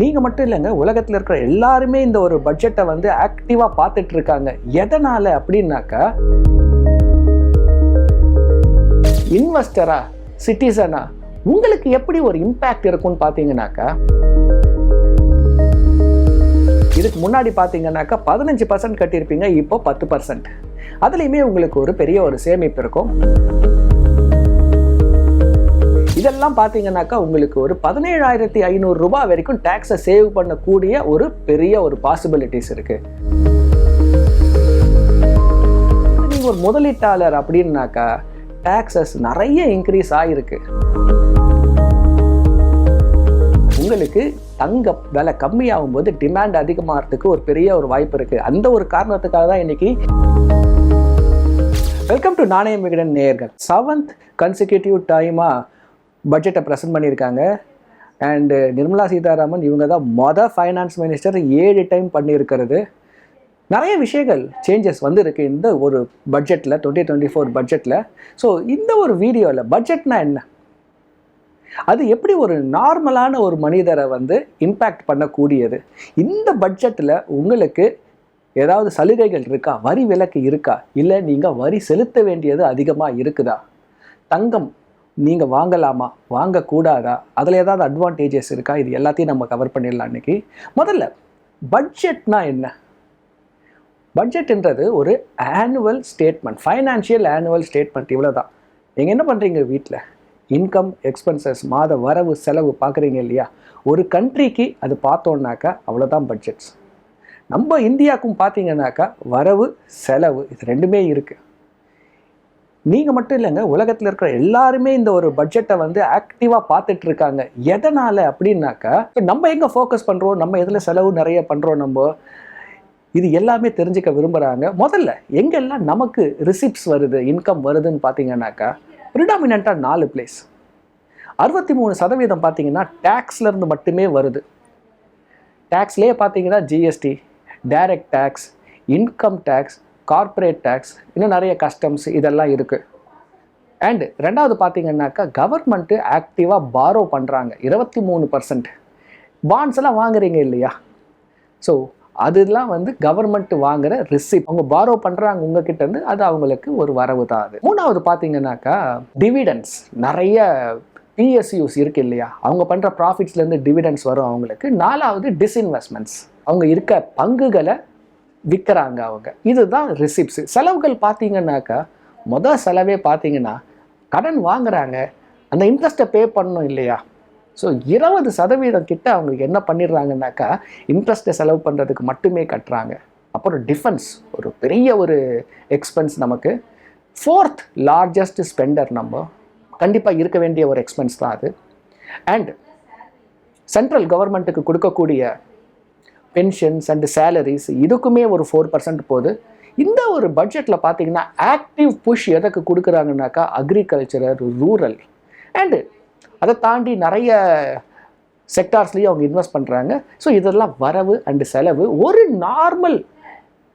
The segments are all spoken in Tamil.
நீங்கள் மட்டும் இல்லைங்க உலகத்தில் இருக்கிற எல்லாருமே இந்த ஒரு பட்ஜெட்டை வந்து ஆக்டிவாக பார்த்துட்டு இருக்காங்க எதனால் அப்படின்னாக்கா இன்வெஸ்டரா சிட்டிசனா உங்களுக்கு எப்படி ஒரு இம்பேக்ட் இருக்கும்னு பார்த்தீங்கன்னாக்கா இதுக்கு முன்னாடி பார்த்தீங்கன்னாக்கா பதினஞ்சு பர்சன்ட் கட்டியிருப்பீங்க இப்போ பத்து பர்சன்ட் அதுலேயுமே உங்களுக்கு ஒரு பெரிய ஒரு சேமிப்பு இருக்கும். இதெல்லாம் பார்த்தீங்கன்னாக்கா உங்களுக்கு ஒரு பதினேழாயிரத்தி ஐநூறு ரூபாய் வரைக்கும் டேக்ஸை சேவ் பண்ணக்கூடிய ஒரு பெரிய ஒரு பாசிபிலிட்டிஸ் இருக்கு. ஒரு முதலீட்டாளர் அப்படின்னாக்கா டேக்ஸஸ் நிறைய இன்க்ரீஸ் ஆகிருக்கு உங்களுக்கு தங்க விலை கம்மியாகும் போது டிமாண்ட் அதிகமாகிறதுக்கு ஒரு பெரிய ஒரு வாய்ப்பு இருக்குது அந்த ஒரு காரணத்துக்காக தான் இன்னைக்கு வெல்கம் டு நாணய விகடன் நேயர்கள். செவன்த் கன்சிக்யூட்டிவ் டைமாக பட்ஜெட்டை ப்ரெசென்ட் பண்ணியிருக்காங்க. அண்டு நிர்மலா சீதாராமன் இவங்க தான் மொதல் ஃபைனான்ஸ் மினிஸ்டர் ஏழு டைம் பண்ணியிருக்கிறது. நிறைய விஷயங்கள் சேஞ்சஸ் வந்திருக்கு இந்த ஒரு பட்ஜெட்டில் டுவெண்ட்டி டுவெண்ட்டி ஃபோர் பட்ஜெட்டில் ஸோ இந்த ஒரு வீடியோவில் பட்ஜெட்னா என்ன? அது எப்படி ஒரு நார்மலான ஒரு மனிதரை வந்து இம்பேக்ட் பண்ணக்கூடியது? இந்த பட்ஜெட்டில் உங்களுக்கு ஏதாவது சலுகைகள் இருக்கா? வரி விலக்கு இருக்கா? இல்லை நீங்கள் வரி செலுத்த வேண்டியது அதிகமாக இருக்குதா? தங்கம் நீங்கள் வாங்கலாமா? வாங்கக்கூடாதா? அதில் ஏதாவது அட்வான்டேஜஸ் இருக்கா? இது எல்லாத்தையும் நம்ம கவர் பண்ணிடலாம் இன்றைக்கி முதல்ல பட்ஜெட்னா என்ன? பட்ஜெட்ன்றது ஒரு annual statement financial annual statement இவ்வளோ தான் நீங்கள் என்ன பண்ணுறீங்க வீட்டில் இன்கம் எக்ஸ்பென்சஸ் மாத வரவு செலவு பார்க்குறீங்க இல்லையா? ஒரு கண்ட்ரிக்கு அது பார்த்தோன்னாக்கா அவ்வளோதான் பட்ஜெட்ஸ் நம்ம இந்தியாவுக்கும் பார்த்தீங்கன்னாக்கா வரவு செலவு இது ரெண்டுமே இருக்குது நீங்கள் மட்டும் இல்லைங்க உலகத்தில் இருக்கிற எல்லாருமே இந்த ஒரு பட்ஜெட்டை வந்து ஆக்டிவாக பார்த்துட்டு இருக்காங்க. எதனால் அப்படின்னாக்கா இப்போ நம்ம எங்கே ஃபோக்கஸ் பண்ணுறோம் நம்ம எதில் செலவு நிறைய பண்ணுறோம் நம்ம? இது எல்லாமே தெரிஞ்சுக்க விரும்புகிறாங்க முதல்ல எங்கெல்லாம் நமக்கு ரிசிப்ட்ஸ் வருது இன்கம் வருதுன்னு பார்த்தீங்கன்னாக்கா ப்ரிடாமினண்ட்டாக நாலு பிளேஸ் அறுபத்தி மூணு சதவீதம் பார்த்தீங்கன்னா டேக்ஸ்லேருந்து மட்டுமே வருது. டேக்ஸ்லேயே பார்த்தீங்கன்னா GST direct tax income tax corporate tax இன்னும் நிறைய கஸ்டம்ஸ் இதெல்லாம் இருக்குது அண்டு ரெண்டாவது பார்த்தீங்கன்னாக்கா கவர்மெண்ட்டு ஆக்டிவாக பாரோ பண்ணுறாங்க இருபத்தி மூணு பர்சன்ட் பாண்ட்ஸ் எல்லாம் வாங்குறீங்க இல்லையா? ஸோ அதெல்லாம் வந்து கவர்மெண்ட் வாங்குற ரிசிப்ட் அவங்க பாரோ பண்ணுறாங்க உங்ககிட்ட இருந்து அது அவங்களுக்கு ஒரு வரவு தான் அது. மூணாவது பார்த்தீங்கன்னாக்கா டிவிடன்ஸ் நிறைய பிஎஸ்யூஸ் இருக்கு இல்லையா? அவங்க பண்ணுற ப்ராஃபிட்ஸ்லேருந்து டிவிடன்ஸ் வரும் அவங்களுக்கு. நாலாவது டிஸ்இன்வெஸ்ட்மெண்ட்ஸ் அவங்க இருக்க பங்குகளை விற்கிறாங்க அவங்க. இதுதான் ரிசிப்ட்ஸு செலவுகள் பார்த்தீங்கன்னாக்கா மொதல் செலவே பார்த்தீங்கன்னா கடன் வாங்குறாங்க. அந்த இன்ட்ரெஸ்ட்டை பே பண்ணணும் இல்லையா? ஸோ இருபது சதவீதம் கிட்ட அவங்களுக்கு என்ன பண்ணிடுறாங்கனாக்கா இன்ட்ரெஸ்ட்டை செலவு பண்ணுறதுக்கு மட்டுமே கட்டுறாங்க. அப்புறம் டிஃபென்ஸ் ஒரு பெரிய ஒரு எக்ஸ்பென்ஸ் நமக்கு. ஃபோர்த் லார்ஜஸ்ட் ஸ்பெண்டர் நம்ம கண்டிப்பாக இருக்க வேண்டிய ஒரு எக்ஸ்பென்ஸ் தான் அது. அண்ட் சென்ட்ரல் கவர்மெண்ட்டுக்கு கொடுக்கக்கூடிய பென்ஷன்ஸ் அண்ட் சேலரிஸ் இதுக்குமே ஒரு ஃபோர் பர்சன்ட் போகுது. இந்த ஒரு பட்ஜெட்டில் பார்த்தீங்கன்னா ஆக்டிவ் புஷ் எதற்கு கொடுக்குறாங்கனாக்கா அக்ரிகல்ச்சரல் ரூரல் அண்டு அதை தாண்டி நிறைய செக்டார்ஸ்லேயும் அவங்க இன்வெஸ்ட் பண்ணுறாங்க ஸோ இதெல்லாம் வரவு அண்டு செலவு. ஒரு நார்மல்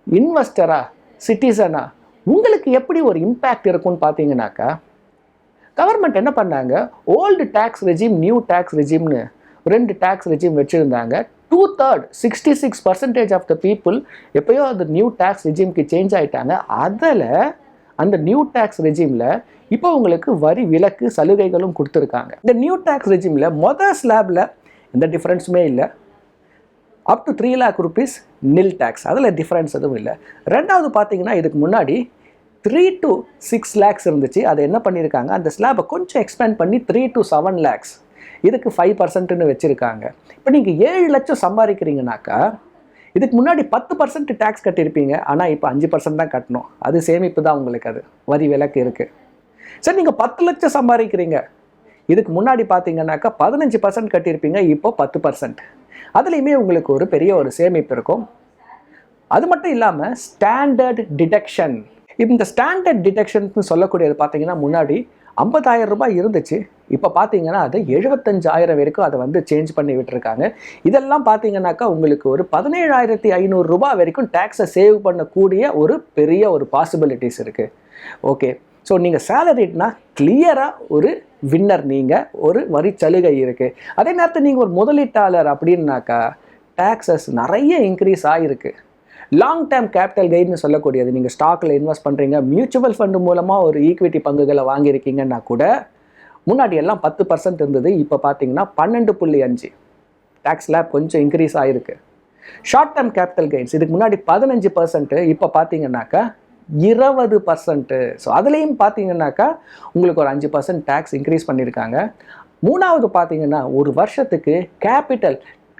இன்வெஸ்டராக சிட்டிசனாக உங்களுக்கு எப்படி ஒரு இம்பேக்ட் இருக்கும்னு பார்த்தீங்கன்னாக்கா கவர்மெண்ட் என்ன பண்ணாங்க? Old tax regime new tax ரெஜிம்னு ரெண்டு டேக்ஸ் ரெஜிம் வச்சுருந்தாங்க. Two third sixty six percentage of the people எப்பயோ அந்த நியூ டேக்ஸ் ரெஜிம்க்கு சேஞ்ச் ஆயிட்டாங்க. அதில் அந்த நியூ டேக்ஸ் ரெஜிமில் இப்போ உங்களுக்கு வரி விலக்கு சலுகைகளும் கொடுத்துருக்காங்க. இந்த நியூ டேக்ஸ் ரெஜிமில் மொதல் ஸ்லாபில் எந்த டிஃப்ரென்ஸுமே இல்லை. Up to three lakh rupees nil tax அதில் டிஃப்ரென்ஸ் எதுவும் இல்லை. ரெண்டாவது பார்த்தீங்கன்னா இதுக்கு முன்னாடி த்ரீ டு சிக்ஸ் லேக்ஸ் இருந்துச்சு. அதை என்ன பண்ணியிருக்காங்க அந்த ஸ்லாபை கொஞ்சம் எக்ஸ்பேண்ட் பண்ணி த்ரீ டு செவன் லேக்ஸ் இதுக்கு ஃபைவ் பர்சன்ட்னு வச்சுருக்காங்க. இப்போ நீங்கள் ஏழு லட்சம் சம்பாதிக்கிறீங்கனாக்கா இதுக்கு முன்னாடி பத்து பர்சன்ட் டேக்ஸ் கட்டியிருப்பீங்க. ஆனால் இப்போ அஞ்சு பர்சன்ட் தான் கட்டணும். அது சேமிப்பு தான் உங்களுக்கு அது. வரி விலக்கு இருக்குது சரி நீங்கள் பத்து லட்சம் சம்பாதிக்கிறீங்க. இதுக்கு முன்னாடி பார்த்தீங்கன்னாக்கா பதினஞ்சு பர்சன்ட் கட்டியிருப்பீங்க. இப்போ பத்து பர்சன்ட் அதுலேயுமே உங்களுக்கு ஒரு பெரிய ஒரு சேமிப்பு இருக்கும். அது மட்டும் இல்லாமல் ஸ்டாண்டர்ட் டிடெக்ஷன் இந்த ஸ்டாண்டர்ட் டிடெக்ஷன் சொல்லக்கூடியது பார்த்தீங்கன்னா முன்னாடி ஐம்பதாயிரம் ரூபாய் இருந்துச்சு. இப்போ பார்த்தீங்கன்னா அது எழுபத்தஞ்சாயிரம் வரைக்கும் அதை வந்து சேஞ்ச் பண்ணி விட்டுருக்காங்க. இதெல்லாம் பார்த்தீங்கன்னாக்கா உங்களுக்கு ஒரு பதினேழாயிரத்தி ஐநூறு ரூபாய் வரைக்கும் டேக்ஸை சேவ் பண்ணக்கூடிய ஒரு பெரிய ஒரு பாசிபிலிட்டிஸ் இருக்குது ஓகே ஸோ நீங்கள் சேலரிட்னா கிளியராக ஒரு வின்னர் நீங்கள் ஒரு வரி சலுகை இருக்குது அதே நேரத்தில் நீங்கள் ஒரு முதலீட்டாளர் அப்படின்னாக்கா டேக்ஸஸ் நிறைய இன்க்ரீஸ் ஆகிருக்கு லாங் டேர்ம் கேபிட்டல் கெயின்னு சொல்லக்கூடியது. நீங்கள் ஸ்டாக்கில் இன்வெஸ்ட் பண்ணுறீங்க மியூச்சுவல் ஃபண்டு மூலமாக ஒரு ஈக்விட்டி பங்குகளை வாங்கியிருக்கீங்கன்னா கூட முன்னாடி எல்லாம் பத்து பர்சன்ட் இருந்தது இப்போ பார்த்தீங்கன்னா பன்னெண்டு புள்ளி அஞ்சு. டேக்ஸ் ஸ்லாப் கொஞ்சம் இன்க்ரீஸ் ஆகிருக்கு ஷார்ட் டேர்ம் கேபிட்டல் கெயின்ஸ் இதுக்கு முன்னாடி பதினஞ்சு பர்சன்ட்டு இப்போ பார்த்தீங்கன்னாக்கா இருபது பர்சன்ட்டு ஸோ அதுலேயும் பார்த்தீங்கன்னாக்கா உங்களுக்கு ஒரு அஞ்சு பர்சன்ட் டேக்ஸ் இன்க்ரீஸ் பண்ணியிருக்காங்க மூணாவது பார்த்தீங்கன்னா ஒரு வருஷத்துக்கு கேபிட்டல்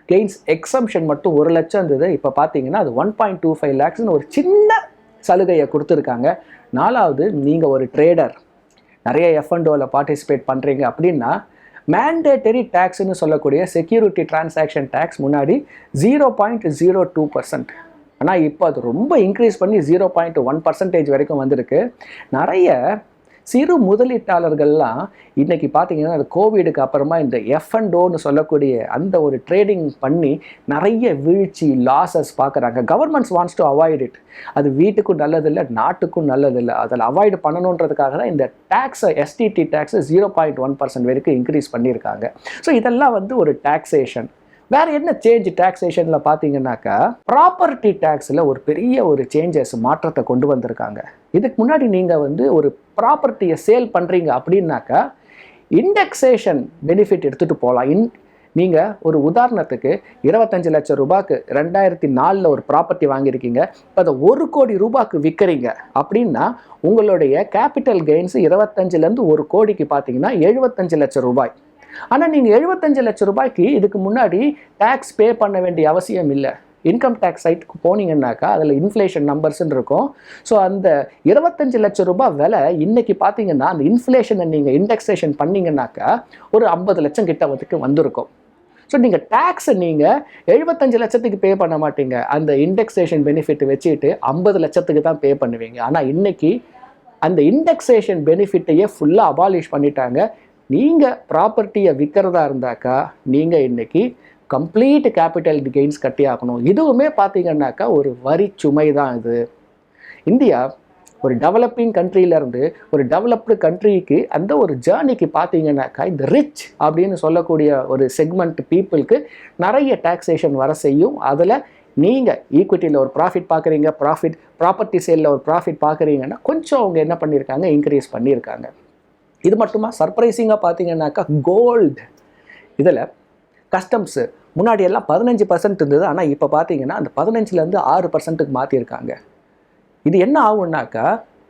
கெயின்ஸ் எக்ஸம்ஷன் மட்டும் ஒரு லட்சம் இருந்தது. இப்போ பார்த்தீங்கன்னா அது ஒன் பாயிண்ட் டூ ஃபைவ் லேக்ஸ்னு ஒரு சின்ன சலுகையை கொடுத்துருக்காங்க. நாலாவது நீங்கள் ஒரு ட்ரேடர் நிறைய எஃப்என்டோவில் பார்ட்டிசிபேட் பண்ணுறீங்க அப்படின்னா மேண்டேட்டரி டேக்ஸ்னு சொல்லக்கூடிய செக்யூரிட்டி டிரான்சாக்ஷன் டேக்ஸ் முன்னாடி zero point zero two percent ஆனால் இப்போ அது ரொம்ப இன்க்ரீஸ் பண்ணி ஜீரோ பாயிண்ட் ஒன் பர்சன்டேஜ் வரைக்கும் வந்திருக்கு. நிறைய சிறு முதலீட்டாளர்கள்லாம் இன்னைக்கு பார்த்தீங்கன்னா அந்த கோவிடுக்கு அப்புறமா இந்த எஃப் எஃப்என்டோன்னு சொல்லக்கூடிய அந்த ஒரு ட்ரேடிங் பண்ணி நிறைய வீழ்ச்சி லாசஸ் பார்க்குறாங்க governments wants to avoid it அது வீட்டுக்கும் நல்லதில்லை நாட்டுக்கும் நல்லதில்லை. அதில் அவாய்டு பண்ணணுன்றதுக்காக தான் இந்த டேக்ஸை எஸ்டிடி டேக்ஸை ஜீரோ பாயிண்ட் ஒன் பர்சன்ட் வரைக்கும் இன்க்ரீஸ் பண்ணியிருக்காங்க. ஸோ இதெல்லாம் வந்து ஒரு டேக்ஸேஷன் வேற என்ன சேஞ்ச் டேக்ஸேஷனில் பார்த்தீங்கன்னாக்கா ப்ராப்பர்ட்டி டேக்ஸில் ஒரு பெரிய ஒரு சேஞ்சஸ் மாற்றத்தை கொண்டு வந்திருக்காங்க. இதுக்கு முன்னாடி நீங்கள் வந்து ஒரு ப்ராப்பர்ட்டியை சேல் பண்ணுறீங்க அப்படின்னாக்கா இண்டெக்ஸேஷன் பெனிஃபிட் எடுத்துகிட்டு போகலாம் இன் நீங்கள் ஒரு உதாரணத்துக்கு இருபத்தஞ்சு லட்சம் ரூபாய்க்கு ரெண்டாயிரத்தி நாலில் ஒரு ப்ராப்பர்ட்டி வாங்கியிருக்கீங்க. இப்போ அதை ஒரு கோடி ரூபாய்க்கு விற்கிறீங்க அப்படின்னா உங்களுடைய கேபிட்டல் கெயின்ஸ் இருபத்தஞ்சிலேருந்து ஒரு கோடிக்கு பார்த்தீங்கன்னா எழுபத்தஞ்சு லட்சம் ரூபாய். ஆனால் நீங்கள் எழுபத்தஞ்சு லட்சம் ரூபாய்க்கு இதுக்கு முன்னாடி டேக்ஸ் பே பண்ண வேண்டிய அவசியம் இல்லை. இன்கம் டேக்ஸ் சைட்டுக்கு போனீங்கன்னாக்கா அதில் இன்ஃப்ளேஷன் நம்பர்ஸ்ன்னு இருக்கும். ஸோ அந்த இருபத்தஞ்சு லட்சம் ரூபாய் விலை இன்னைக்கு பார்த்தீங்கன்னா அந்த இன்ஃப்ளேஷனை நீங்கள் இண்டெக்ஸேஷன் பண்ணீங்கன்னாக்கா ஒரு ஐம்பது லட்சம் கிட்ட வந்துக்கு வந்திருக்கும். ஸோ நீங்கள் டேக்ஸை நீங்கள் எழுபத்தஞ்சு லட்சத்துக்கு பே பண்ண மாட்டீங்க. அந்த இண்டெக்ஸேஷன் பெனிஃபிட் வச்சுட்டு ஐம்பது லட்சத்துக்கு தான் பே பண்ணுவீங்க. ஆனால் இன்னைக்கு அந்த இண்டெக்ஸேஷன் பெனிஃபிட்டையே ஃபுல்லாக அபாலிஷ் பண்ணிட்டாங்க. நீங்கள் ப்ராப்பர்ட்டியை விற்கிறதா இருந்தாக்கா நீங்கள் இன்றைக்கி கம்ப்ளீட் கேபிட்டல் கெயின்ஸ் கட்டி ஆகணும். இதுவுமே பார்த்தீங்கன்னாக்கா ஒரு வரி சுமை தான் இது. இந்தியா ஒரு டெவலப்பிங் கண்ட்ரியிலேருந்து ஒரு டெவலப்டு கண்ட்ரிக்கு அந்த ஒரு ஜேர்னிக்கு பார்த்தீங்கன்னாக்கா இந்த ரிச் அப்படின்னு சொல்லக்கூடிய ஒரு செக்மெண்ட் பீப்புளுக்கு நிறைய டாக்ஸேஷன் வர செய்யும். அதில் நீங்கள் ஈக்விட்டியில் ஒரு ப்ராஃபிட் பார்க்குறீங்க ப்ராஃபிட் ப்ராப்பர்ட்டி சேலில் ஒரு ப்ராஃபிட் பார்க்குறீங்கன்னா கொஞ்சம் அவங்க என்ன பண்ணியிருக்காங்க இன்க்ரீஸ் பண்ணியிருக்காங்க இது மட்டுமா? சர்ப்ரைசிங்காக பார்த்தீங்கன்னாக்கா கோல்டு இதில் கஸ்டம்ஸு முன்னாடி எல்லாம் பதினஞ்சு பர்சன்ட் இருந்தது ஆனால் இப்போ பார்த்தீங்கன்னா அந்த பதினஞ்சுலேருந்து ஆறு பர்சன்ட்டுக்கு மாற்றிருக்காங்க இது என்ன ஆகும்னாக்கா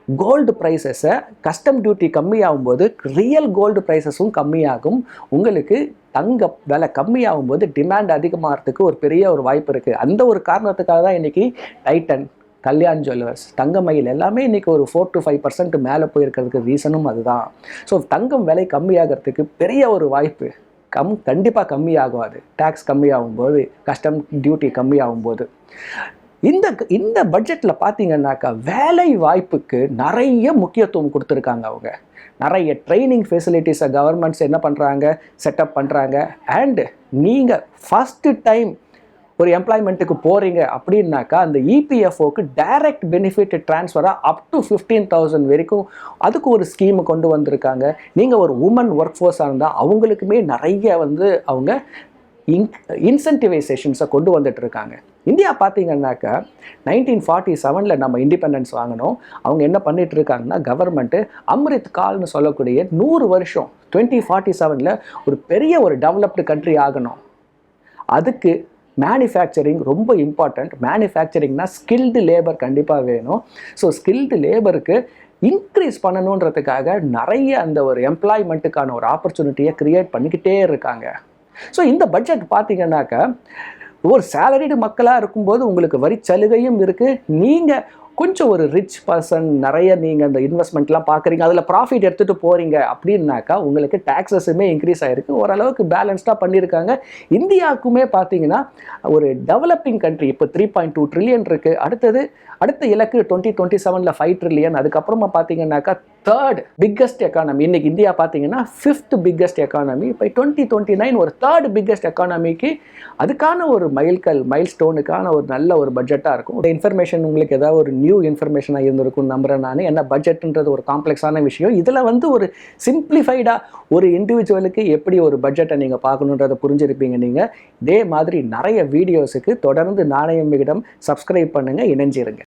கோல்டு ப்ரைஸஸை கஸ்டம் டியூட்டி கம்மியாகும்போது ரியல் கோல்டு ப்ரைஸஸும் கம்மியாகும். உங்களுக்கு தங்க விலை கம்மியாகும்போது டிமாண்ட் அதிகமாகிறதுக்கு ஒரு பெரிய ஒரு வாய்ப்பு இருக்குது அந்த ஒரு காரணத்துக்காக தான் இன்றைக்கி டைட்டன் கல்யாண் ஜுவல்லர்ஸ் தங்கமயில் எல்லாமே இன்றைக்கி ஒரு ஃபோர் டு ஃபைவ் பர்சன்ட் மேலே போயிருக்கிறதுக்கு ரீசனும் அதுதான். ஸோ தங்கம் விலை கம்மியாகிறதுக்கு பெரிய ஒரு வாய்ப்பு. கம் கண்டிப்பாக கம்மியாகும் அது. டேக்ஸ் கம்மியாகும்போது கஸ்டம் டியூட்டி கம்மியாகும்போது இந்த இந்த பட்ஜெட்டில் பார்த்தீங்கன்னாக்கா வேலை வாய்ப்புக்கு நிறைய முக்கியத்துவம் கொடுத்துருக்காங்க அவங்க. நிறைய ட்ரைனிங் ஃபெசிலிட்டிஸை கவர்மெண்ட்ஸ் என்ன பண்ணுறாங்க செட்டப் பண்ணுறாங்க அண்டு நீங்கள் ஃபஸ்ட்டு டைம் ஒரு எம்ப்ளாய்மெண்ட்டுக்கு போகிறீங்க அப்படின்னாக்கா அந்த இபிஎஃப்ஓக்கு டைரக்ட் பெனிஃபிட் ட்ரான்ஸ்ஃபராக அப் டு ஃபிஃப்டீன் தௌசண்ட் வரைக்கும் அதுக்கு ஒரு ஸ்கீம் கொண்டு வந்திருக்காங்க. நீங்கள் ஒரு உமன் ஒர்க் ஃபோர்ஸாக இருந்தால் அவங்களுக்குமே நிறைய வந்து அவங்க இன் இன்சென்டிவைசேஷன்ஸை கொண்டு வந்துட்டு இருக்காங்க இந்தியா பார்த்தீங்கன்னாக்கா நைன்டீன் ஃபார்ட்டி செவனில் நம்ம இண்டிபெண்டன்ஸ் வாங்கினோம். அவங்க என்ன பண்ணிட்டு இருக்காங்கன்னா கவர்மெண்ட்டு அம்ரித் கால்னு சொல்லக்கூடிய நூறு வருஷம் டுவெண்ட்டி ஃபார்ட்டி செவனில் ஒரு பெரிய ஒரு டெவலப்டு கண்ட்ரி ஆகணும். அதுக்கு மேனுஃபேக்சரிங் ரொம்ப இம்பார்ட்டண்ட் மேனுஃபேக்சரிங்னா ஸ்கில்டு லேபர் கண்டிப்பாக வேணும். ஸோ ஸ்கில்டு லேபருக்கு இன்க்ரீஸ் பண்ணணுன்றதுக்காக நிறைய அந்த ஒரு எம்ப்ளாய்மெண்ட்டுக்கான ஒரு ஆப்பர்ச்சுனிட்டியை க்ரியேட் பண்ணிக்கிட்டே இருக்காங்க. ஸோ இந்த பட்ஜெட் பார்த்தீங்கன்னாக்கா ஒரு சேலரிடு மக்களாக இருக்கும்போது உங்களுக்கு வரி சலுகையும் இருக்குது நீங்கள் கொஞ்சம் ஒரு ரிச் பர்சன் நிறைய நீங்கள் அந்த இன்வெஸ்ட்மெண்ட்லாம் பார்க்குறீங்க அதில் ப்ராஃபிட் எடுத்துகிட்டு போகிறீங்க அப்படின்னாக்கா உங்களுக்கு டேக்ஸஸுமே இன்க்ரீஸ் ஆகிருக்கு ஓரளவுக்கு பேலன்ஸ்டாக பண்ணியிருக்காங்க. இந்தியாவுக்குமே பார்த்தீங்கன்னா ஒரு டெவலப்பிங் கண்ட்ரி இப்போ த்ரீ பாயிண்ட் டூ ட்ரில்லியன் இருக்குது அடுத்தது அடுத்த இலக்கு டுவெண்ட்டி டுவெண்ட்டி செவனில் ஃபைவ் ட்ரில்லியன் அதுக்கப்புறமா பார்த்தீங்கன்னாக்கா தேர்ட் பிக்கஸ்ட் எக்கானமி இன்னைக்கு இந்தியா பார்த்தீங்கன்னா ஃபிஃப்த் பிக்கஸ்ட் எக்கானமி இப்போ டுவெண்ட்டி டுவெண்ட்டி நைன் ஒரு தேர்ட் பிக்கஸ்ட் எக்கானமிக்கு அதுக்கான ஒரு மைல்கல் மைல் ஸ்டோனுக்கான ஒரு நல்ல ஒரு பட்ஜெட்டாக இருக்கும். இந்த இன்ஃபர்மேஷன் உங்களுக்கு ஏதாவது ஒரு நியூ இன்ஃபர்மேஷனாக இருந்திருக்கும் நம்புகிறேன் நான். என்ன பட்ஜெட்ன்றது ஒரு காம்ப்ளெக்ஸான விஷயம். இதில் வந்து ஒரு சிம்பிளிஃபைடாக ஒரு இண்டிவிஜுவலுக்கு எப்படி ஒரு பட்ஜெட்டை நீங்கள் பார்க்கணுன்றதை புரிஞ்சிருப்பீங்க நீங்கள் இதே மாதிரி நிறைய வீடியோஸுக்கு தொடர்ந்து நாணயம் விகிடம் சப்ஸ்கிரைப் பண்ணுங்கள் இணைஞ்சிருங்க.